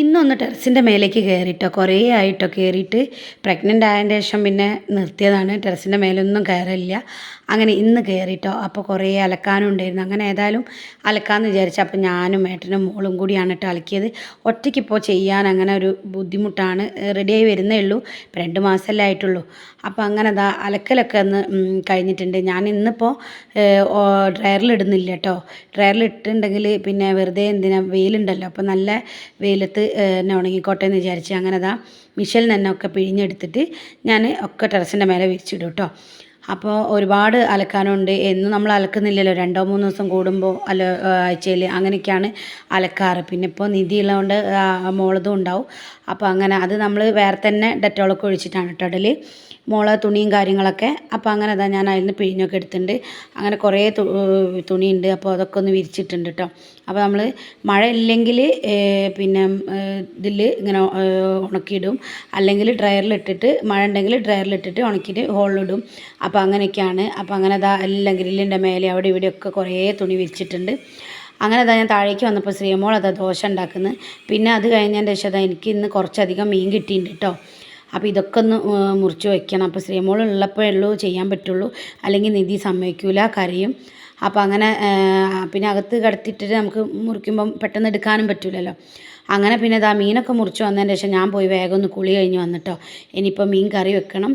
ഇന്നൊന്ന് ടെറസിന്റെ മേലേക്ക് കയറിയിട്ടോ കുറേ ആയിട്ടോ കയറിയിട്ട് പ്രഗ്നന്റ് ആയതിന്റെ ശേഷം പിന്നെ നിർത്തിയതാണ്. ടെറസിന്റെ മേലൊന്നും കയറില്ല അങ്ങനെ ഇന്ന് കയറിയിട്ടോ അപ്പോൾ കുറേ അലക്കാനും ഉണ്ടായിരുന്നു. അങ്ങനെ ഏതായാലും അലക്കാമെന്ന് വിചാരിച്ചു അപ്പോൾ ഞാനും ഏട്ടനും മോളും കൂടിയാണ് കേട്ടോ അലക്കിയത്. ഒറ്റയ്ക്ക് ഇപ്പോൾ ചെയ്യാൻ അങ്ങനെ ഒരു ബുദ്ധിമുട്ടാണ്. റെഡിയായി വരുന്നേ ഉള്ളൂ. ഇപ്പം രണ്ട് മാസമല്ലേ ആയിട്ടുള്ളൂ. അപ്പോൾ അങ്ങനെ അതാ അലക്കലൊക്കെ ഒന്ന് കഴിഞ്ഞിട്ടുണ്ട്. ഞാൻ ഇന്നിപ്പോൾ ഡ്രയറിലിടുന്നില്ല കേട്ടോ. ഡ്രയറിലിട്ടുണ്ടെങ്കിൽ പിന്നെ വെറുതെ എന്തിനാ? വെയിലുണ്ടല്ലോ. അപ്പോൾ നല്ല വെയിലത്ത് തന്നെ ഉണങ്ങിക്കോട്ടെ എന്ന് വിചാരിച്ച് അങ്ങനെ അതാ മിഷലിൽ തന്നെ ഒക്കെ പിഴിഞ്ഞെടുത്തിട്ട് ഞാൻ ഒക്കെ ടെറസിന്റെ മേലെ വിരിച്ചിടും കേട്ടോ അപ്പോൾ ഒരുപാട് അലക്കാനുണ്ട്. എന്നും നമ്മൾ അലക്കുന്നില്ലല്ലോ. രണ്ടോ മൂന്നോ ദിവസം കൂടുമ്പോൾ അല്ല ആഴ്ചയിൽ അങ്ങനെയൊക്കെയാണ് അലക്കാറ്. പിന്നെ ഇപ്പോൾ നിധി ഉള്ളതുകൊണ്ട് മോളതും ഉണ്ടാവും. അപ്പോൾ അങ്ങനെ അത് നമ്മൾ വേറെ തന്നെ ഡെറ്റോളൊക്കെ ഒഴിച്ചിട്ടാണ് കേട്ടോ മോളെ തുണിയും കാര്യങ്ങളൊക്കെ. അപ്പോൾ അങ്ങനെ അതാ ഞാൻ അതിൽ നിന്ന് പിഴിഞ്ഞൊക്കെ എടുത്തിട്ടുണ്ട് അങ്ങനെ കുറേ തുണിയുണ്ട്. അപ്പോൾ അതൊക്കെ ഒന്ന് വിരിച്ചിട്ടുണ്ട് കേട്ടോ അപ്പോൾ നമ്മൾ മഴ ഇല്ലെങ്കിൽ പിന്നെ ഇതിൽ ഇങ്ങനെ ഉണക്കിയിടും. അല്ലെങ്കിൽ ഡ്രയറിൽ ഇട്ടിട്ട് മഴ ഉണ്ടെങ്കിൽ ഡ്രയറിൽ ഇട്ടിട്ട് ഉണക്കിയിട്ട് ഹോളിലിടും അപ്പോൾ അങ്ങനെയൊക്കെയാണ്. അപ്പോൾ അങ്ങനെ അതാ എല്ലാം ഗ്രില്ലിന്റെ മേലെ അവിടെ ഇവിടെയൊക്കെ കുറേ തുണി വിരിച്ചിട്ടുണ്ട്. അങ്ങനെ അതാ ഞാൻ താഴേക്ക് വന്നപ്പോൾ ശ്രീമോൾ അതാ ദോശ ഉണ്ടാക്കുന്നത് പിന്നെ അത് കഴിഞ്ഞതിന്റെ ശേഷം അതാ എനിക്ക് ഇന്ന് കുറച്ചധികം മീൻ കിട്ടിയിട്ടുണ്ട് കേട്ടോ അപ്പോൾ ഇതൊക്കെ ഒന്ന് മുറിച്ച് വയ്ക്കണം അപ്പോൾ ശ്രീമോൾ ഉള്ളപ്പോഴേ ഉള്ളൂ ചെയ്യാൻ പറ്റുള്ളൂ. അല്ലെങ്കിൽ നിധി സമ്മതിക്കില്ല കരയും. അപ്പോൾ അങ്ങനെ പിന്നെ അകത്ത് കടത്തിയിട്ടിട്ട് നമുക്ക് മുറിക്കുമ്പം പെട്ടെന്ന് എടുക്കാനും പറ്റില്ലല്ലോ അങ്ങനെ പിന്നെ ഇതാ മീനൊക്കെ മുറിച്ച് വന്നതിന് ശേഷം ഞാൻ പോയി വേഗം ഒന്ന് കുളി കഴിഞ്ഞ് വന്നിട്ടോ. ഇനിയിപ്പോൾ മീൻ കറി വെക്കണം.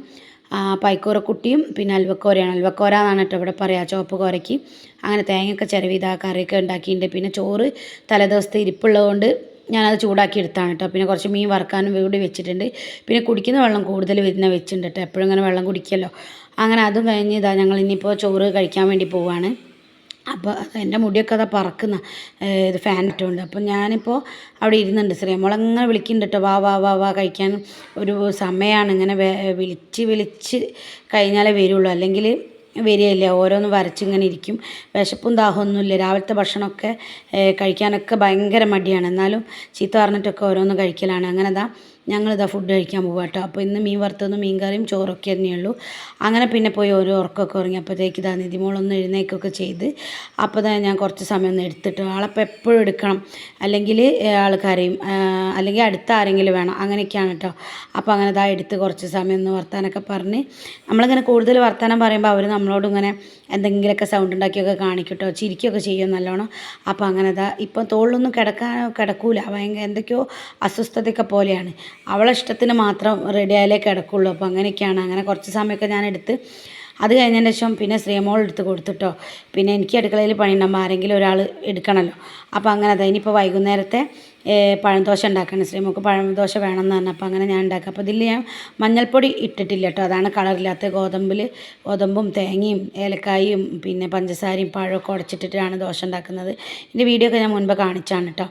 പൈക്കൂറക്കുട്ടിയും പിന്നെ അൽവക്കോരയാണ്. അൽവക്കോര എന്നാണ് കേട്ടോ ഇവിടെ പറയുക ചുവപ്പ് കോരയ്ക്ക്. അങ്ങനെ തേങ്ങയൊക്കെ ചിരവിതാ കറിയൊക്കെ ഉണ്ടാക്കിയിട്ടുണ്ട്. പിന്നെ ചോറ് തലേദിവസത്തെ ഇരിപ്പുള്ളതുകൊണ്ട് ഞാനത് ചൂടാക്കി എടുത്താണ് കേട്ടോ. പിന്നെ കുറച്ച് മീൻ വറുക്കാനും കൂടി വെച്ചിട്ടുണ്ട്. പിന്നെ കുടിക്കുന്ന വെള്ളം കൂടുതൽ വരുന്ന വെച്ചിട്ടുണ്ട് കേട്ടോ. എപ്പോഴും ഇങ്ങനെ വെള്ളം കുടിക്കുമല്ലോ അങ്ങനെ അതും കഴിഞ്ഞ് ഇതാ ഞങ്ങൾ ഇനിയിപ്പോൾ ചോറ് കഴിക്കാൻ വേണ്ടി പോവാണ്. അപ്പോൾ എന്റെ മുടിയൊക്കെ അതാ പറക്കുന്ന ഇത് ഫാൻ ഇട്ടുകൊണ്ട് അപ്പോൾ ഞാനിപ്പോൾ അവിടെ ഇരുന്നുണ്ട്. ശ്രീമോളങ്ങനെ വിളിക്കുന്നുണ്ട് കേട്ടോ. വാ വാ വാ വാ കഴിക്കാൻ ഒരു സമയമാണ് ഇങ്ങനെ വിളിച്ച് വിളിച്ച് കഴിഞ്ഞാലേ വരുള്ളൂ. അല്ലെങ്കിൽ വരികയില്ല. ഓരോന്ന് വരച്ചിങ്ങനെ ഇരിക്കും. വിശപ്പും ദാഹമൊന്നുമില്ല രാവിലത്തെ ഭക്ഷണമൊക്കെ കഴിക്കാനൊക്കെ ഭയങ്കര മടിയാണ്. എന്നാലും ചീത്ത പറഞ്ഞിട്ടൊക്കെ ഓരോന്ന് കഴിക്കലാണ്. അങ്ങനെ ദാ ഞങ്ങളിതാ ഫുഡ് കഴിക്കാൻ പോകുക കേട്ടോ. അപ്പോൾ ഇന്ന് മീൻ വറുത്തതും മീൻ കറിയും ചോറൊക്കെ തന്നെയുള്ളൂ അങ്ങനെ പിന്നെ പോയി ഓരോ ഉറക്കമൊക്കെ ഉറങ്ങിയപ്പോഴത്തേക്ക് ഇതാ നിധിമോളൊന്ന് എഴുന്നേക്കൊക്കെ ചെയ്ത് അപ്പോൾ തന്നെ ഞാൻ കുറച്ച് സമയം ഒന്ന് എടുത്തിട്ട് ആളപ്പോൾ എപ്പോഴും എടുക്കണം. അല്ലെങ്കിൽ ആൾ കരയും അല്ലെങ്കിൽ അടുത്ത ആരെങ്കിലും വേണം. അങ്ങനെയൊക്കെയാണ് കേട്ടോ അപ്പോൾ അങ്ങനെ ഇതാ എടുത്ത് കുറച്ച് സമയം ഒന്ന് വർത്താനൊക്കെ പറഞ്ഞ് നമ്മളിങ്ങനെ കൂടുതൽ വർത്താനം പറയുമ്പോൾ അവർ നമ്മളോട് ഇങ്ങനെ എന്തെങ്കിലുമൊക്കെ സൗണ്ട് ഉണ്ടാക്കിയൊക്കെ കാണിക്കും കേട്ടോ ചിരിക്കുകയൊക്കെ ചെയ്യും നല്ലോണം. അപ്പോൾ അങ്ങനെ ഇതാ ഇപ്പം തോളിലൊന്നും കിടക്കാൻ കിടക്കൂല. ഭയങ്കര എന്തൊക്കെയോ അസ്വസ്ഥതയൊക്കെ പോലെയാണ്. അവളെ ഇഷ്ടത്തിന് മാത്രം റെഡി ആയാലേ കിടക്കുള്ളൂ. അപ്പോൾ അങ്ങനെയൊക്കെയാണ്. അങ്ങനെ കുറച്ച് സമയമൊക്കെ ഞാൻ എടുത്ത് അത് കഴിഞ്ഞതിന് ശേഷം പിന്നെ ശ്രീമോൾ എടുത്ത് കൊടുത്തിട്ടോ പിന്നെ എനിക്ക് അടുക്കളയിൽ പണിയുണ്ടാകുമ്പോൾ ആരെങ്കിലും ഒരാൾ എടുക്കണമല്ലോ അപ്പോൾ അങ്ങനെ അതാ ഇനിയിപ്പോൾ വൈകുന്നേരത്തെ പഴംദോശ ഉണ്ടാക്കണം. ശ്രീമോൾക്ക് പഴംദോശ വേണമെന്ന് പറഞ്ഞു. അപ്പോൾ അങ്ങനെ ഞാൻ ഉണ്ടാക്കുക അപ്പോൾ ഇതിൽ ഞാൻ മഞ്ഞൾപ്പൊടി ഇട്ടിട്ടില്ല കേട്ടോ. അതാണ് കളറില്ലാത്ത ഗോതമ്പിൽ ഗോതമ്പും തേങ്ങയും ഏലക്കായും പിന്നെ പഞ്ചസാരയും പഴമൊക്കെ ഉടച്ചിട്ടിട്ടാണ് ദോശ ഉണ്ടാക്കുന്നത്. ഇതിന്റെ വീഡിയോ ഒക്കെ ഞാൻ മുൻപ് കാണിച്ചാണ് കേട്ടോ.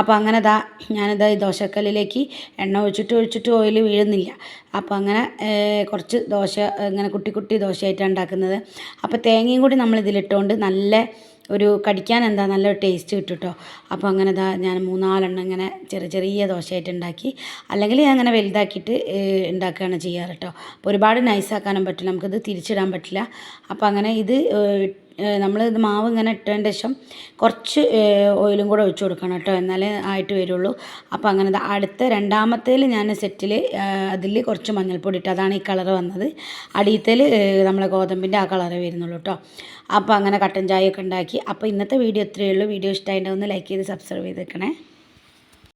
അപ്പോൾ അങ്ങനെ ഇതാ ഞാനിതാ ഈ ദോശക്കല്ലിലേക്ക് എണ്ണ ഒഴിച്ചിട്ട് ഒഴിച്ചിട്ട് ഓയിൽ വീഴുന്നില്ല. അപ്പോൾ അങ്ങനെ കുറച്ച് ദോശ ഇങ്ങനെ കുട്ടി കുട്ടി ദോശയായിട്ടാണ് ഉണ്ടാക്കുന്നത്. അപ്പോൾ തേങ്ങയും കൂടി നമ്മൾ ഇതിലിട്ടുകൊണ്ട് നല്ല ഒരു കടിക്കാൻ എന്താ നല്ല ടേസ്റ്റ് കിട്ടുട്ടോ. കേട്ടോ അപ്പോൾ അങ്ങനെ ഇതാ ഞാൻ മൂന്നാലെണ്ണം ഇങ്ങനെ ചെറിയ ചെറിയ ദോശയായിട്ട് ഉണ്ടാക്കി അല്ലെങ്കിൽ ഞാൻ അങ്ങനെ വലുതാക്കിയിട്ട് ഉണ്ടാക്കുകയാണ് ചെയ്യാറ് കേട്ടോ അപ്പോൾ ഒരുപാട് നൈസാക്കാനും പറ്റില്ല. നമുക്കിത് തിരിച്ചിടാൻ പറ്റില്ല. അപ്പോൾ അങ്ങനെ ഇത് നമ്മൾ ഇത് മാവ് ഇങ്ങനെ ഇട്ടതിന്റെ ശേഷം കുറച്ച് ഓയിലും കൂടെ ഒഴിച്ച് കൊടുക്കണം കേട്ടോ. എന്നാലേ ആയിട്ട് വരുള്ളൂ. അപ്പോൾ അങ്ങനെ അടുത്ത രണ്ടാമത്തേൽ ഞാൻ സെറ്റിൽ അതിൽ കുറച്ച് മഞ്ഞൾപ്പൊടി ഇട്ട് അതാണ് ഈ കളർ വന്നത്. അടിയത്തേൽ നമ്മളെ ഗോതമ്പിന്റെ ആ കളറേ വരുന്നുള്ളൂ കേട്ടോ. അപ്പോൾ അങ്ങനെ കട്ടൻ ചായയൊക്കെ ഉണ്ടാക്കി. അപ്പോൾ ഇന്നത്തെ വീഡിയോ ഇത്രയേ ഉള്ളൂ. വീഡിയോ ഒന്ന് ലൈക്ക് ചെയ്ത് സബ്സ്ക്രൈബ് ചെയ്തേക്കണേ.